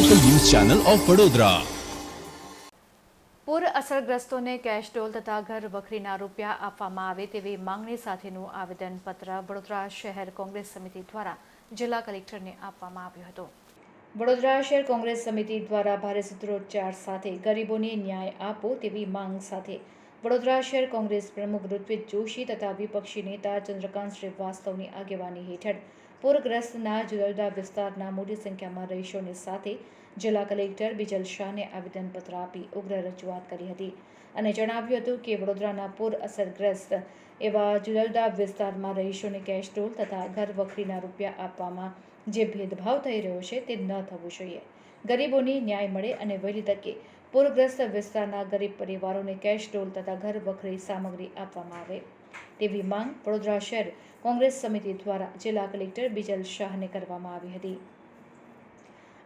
Channel of Vadodara પૂર અસરગ્રસ્તોને cache ડોલ તથા ઘર વખરીના રૂપિયા આપવામાં આવે તેવી માંગણી સાથેનું આવેદનપત્ર વડોદરા શહેર કોંગ્રેસ સમિતિ દ્વારા જિલ્લા કલેક્ટરને આપવામાં આવ્યું હતું. વડોદરા શહેર કોંગ્રેસ સમિતિ દ્વારા ભારે સૂત્રોચ્ચાર સાથે ગરીબોને ન્યાય આપો તેવી માંગ સાથે વડોદરા શહેર કોંગ્રેસ પ્રમુખ ઋત્વિક જોશી તથા વિપક્ષી નેતા ચંદ્રકાંત શ્રીવાસ્તવની આગેવાની હેઠળ પૂરગ્રસ્તના જુદા જુદા વિસ્તારના મોટી સંખ્યામાં રહીશોની સાથે જિલ્લા કલેક્ટર બિજલ શાહને આવેદનપત્ર આપી ઉગ્ર રજૂઆત કરી હતી અને જણાવ્યું હતું કે વડોદરાના પૂર અસરગ્રસ્ત એવા જુદા જુદા વિસ્તારમાં રહીશોને કેશ ટોલ તથા ઘર વખરીના રૂપિયા આપવામાં જે ભેદભાવ થઈ રહ્યો છે તે ન થવું જોઈએ. ગરીબોને ન્યાય મળે અને વહેલી તકે પૂરગ્રસ્ત વિસ્તારના ગરીબ પરિવારોને કેશ ટોલ તથા ઘર વખરી સામગ્રી આપવામાં આવે. તેવી માંગ વડોદરા શહેર કોંગ્રેસ સમિતિ દ્વારા જિલ્લા કલેક્ટર બિજલ શાહને કરવામાં આવી હતી.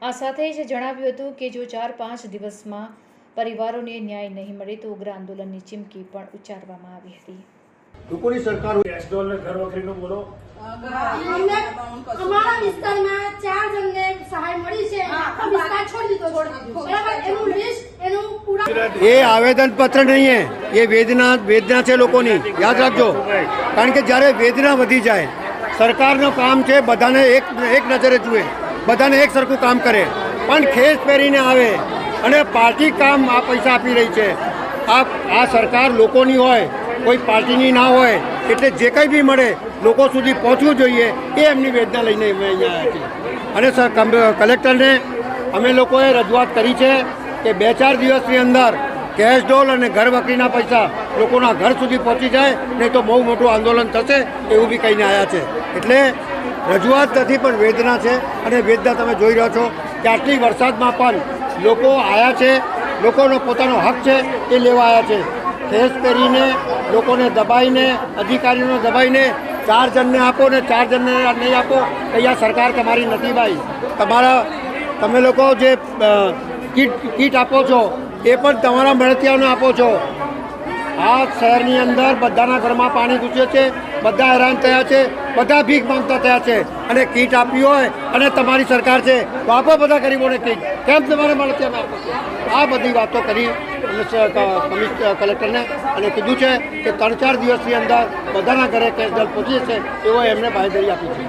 આ સાથે જ જણાવ્યું હતું કે જો ચાર પાંચ દિવસમાં પરિવારોને ન્યાય નહીં મળે તો ઉગ્ર આંદોલનની ચીમકી પણ ઉચ્ચારવામાં આવી હતી. લોકોની સરકાર હોય એસડોલ ને ઘર વખરીનું બોલો. અમારા વિસ્તારમાં ચાર જણને સહાય મળી છે. આખો વિસ્તાર છોડી દીધો છે. બરાબર? એનું લિસ્ટ એનું પૂરા એ આવેદન પત્ર નહીં હે. એ વેદના વેદના છે લોકોની. યાદ રાખજો. કારણ કે જ્યારે વેદના વધી જાય, સરકારનું કામ છે બધાને એક એક નજરે જુએ, બધાને એક સરખું કામ કરે. પણ ખેસ પહેરીને આવે અને પાર્ટી કામ આ પૈસા આપી રહી છે. આ આ સરકાર લોકોની હોય, કોઈ પાર્ટીની ના હોય, એટલે જે કંઈ બી મળે, લોકો સુધી પહોંચવું જોઈએ એ એમની વેદના લઈને અમે અહીંયા આવ્યા છીએ. અને કલેક્ટરને અમે લોકોએ રજૂઆત કરી છે કે બે ચાર દિવસની અંદર કેશ ડોલ અને ઘર વકરીના પૈસા લોકોના ઘર સુધી પહોંચી જાય, નહીં તો બહુ મોટું આંદોલન થશે એવું બી કહીને આવ્યા છે. એટલે રજૂઆત નથી પણ વેદના છે અને વેદના તમે જોઈ રહ્યો છો કે આટલી વરસાદમાં પણ લોકો આવ્યા છે, લોકોનો પોતાનો હક છે એ લેવા આવ્યા છે. ખેસ કરીને લોકોને દબાઈને, અધિકારીઓને દબાઈને ચાર જણને આપો ને ચાર જણને નહીં આપો, અહીંયા સરકાર તમારી નથી ભાઈ. તમારા, તમે લોકો જે કીટ કીટ આપો છો એ પણ તમારા મળતિયાઓને આપો છો. આ શહેરની અંદર બધાના ઘરમાં પાણી ઘૂસ્યું છે, બધા હેરાન થયા છે, બધા ભીખ માંગતા થયા છે અને કીટ આપી હોય અને તમારી સરકાર છે. તો આપો બધા ગરીબોને કીટ. કેમ તમારે મળતિયાને આપો આ બધી વાતો કરી કલેક્ટરને અને કીધું છે કે ત્રણ ચાર દિવસની અંદર બધાના ઘરે કેશ દળ પહોંચી જશે, એવો એમને બાંહેધરી આપી છે.